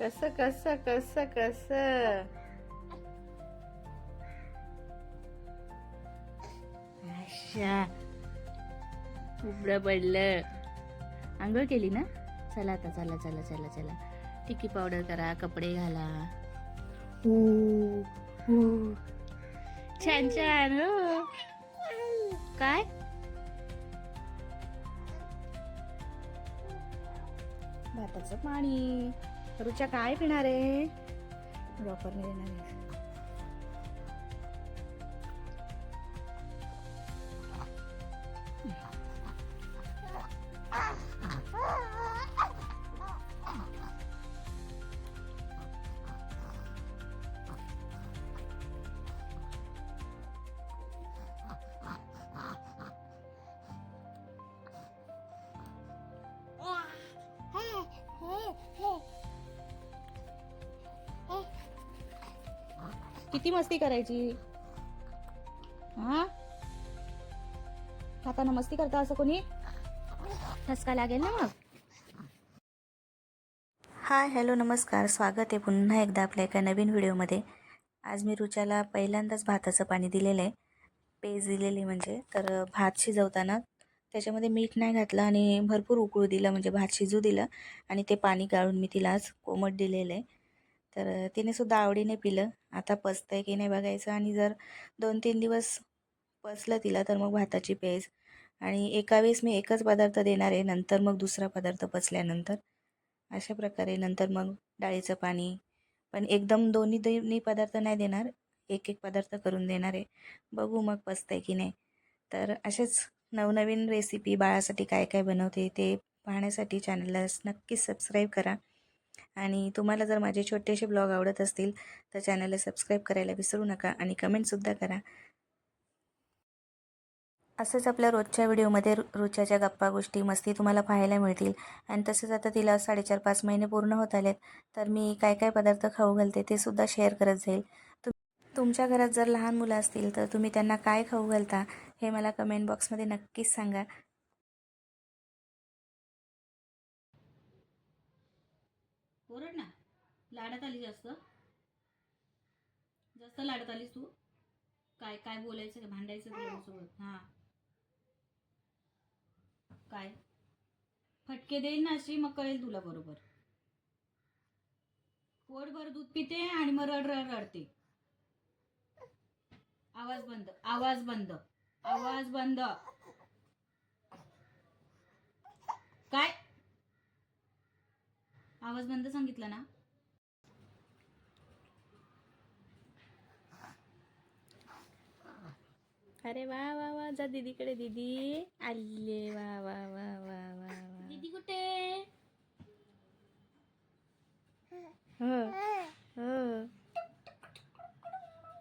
कस कस कस कस? अच्छा उबड पडलं. आंघोळ केली ना? चला आता चला चला चला चला. टिकी पावडर करा कपडे घाला. हू, छान छान हो. काय? भाताचं पाणी. रुचा काय पिणार आहे? वापरणे येणार आहे. किती मस्ती करायची? हा? खाताना मस्ती करता असं कोणी? ठसका लागेल ना मग. हाय हॅलो नमस्कार. स्वागत आहे पुन्हा एकदा आपल्या एका नवीन व्हिडिओमध्ये. आज मी रुच्याला पहिल्यांदाच भाताचं पाणी दिलेलं आहे. पेज दिलेली म्हणजे. तर भात शिजवताना त्याच्यामध्ये मीठ नाही घातलं आणि भरपूर उकळू दिलं म्हणजे भात शिजू दिलं. आणि ते पाणी गाळून मी तिला आज कोमट दिलेलं आहे. तर तिने सुद्धा आवडीने पिलं. आता पचतं आहे की नाही बघायचं आणि जर दोन तीन दिवस पचलं तिला तर मग भाताची पेज. आणि एका वेळेस मी एकच पदार्थ देणार आहे नंतर मग दुसरा पदार्थ पचल्यानंतर. अशा प्रकारे नंतर मग डाळीचं पाणी. पण एकदम दोन्ही दोन्ही पदार्थ नाही देणार. एक एक पदार्थ करून देणार आहे. बघू मग पचतंय की नाही. तर असेच नवनवीन रेसिपी बाळासाठी काय काय बनवते ते पाहण्यासाठी चॅनलला नक्कीच सबस्क्राईब करा. आणि तुम्हाला जर माझे छोटेसे ब्लॉग आवडत असतील तर चॅनलला सबस्क्राईब करायला विसरू नका आणि कमेंटसुद्धा करा. असंच आपल्या रोजच्या व्हिडिओमध्ये रु गप्पा गोष्टी मस्ती तुम्हाला पाहायला मिळतील. आणि तसेच आता तिला साडेचार पाच महिने पूर्ण होत आलेत तर मी काय काय पदार्थ खाऊ घालते ते सुद्धा शेअर करत जाईल. तुम तुमच्या घरात जर लहान मुलं असतील तर तुम्ही त्यांना काय खाऊ घालता हे मला कमेंट बॉक्समध्ये नक्कीच सांगा. ओरड ना. लाडात आली जास्त. जास्त लाडत आलीस तू. काय काय बोलायचं का भांडायचं तुझ्यासोबत हा. काय? फटके देईन ना अशी मग कळेल तुला बरोबर. पोटभर दूध पिते आणि मग रड रड रडते. आवाज बंद आवाज बंद आवाज बंद. आवाज बंद सांगितला ना? अरे वा वा वा जा दीदीकडे दीदी. आले वा वा वा वा वा वा. दीदी कुठे? हो.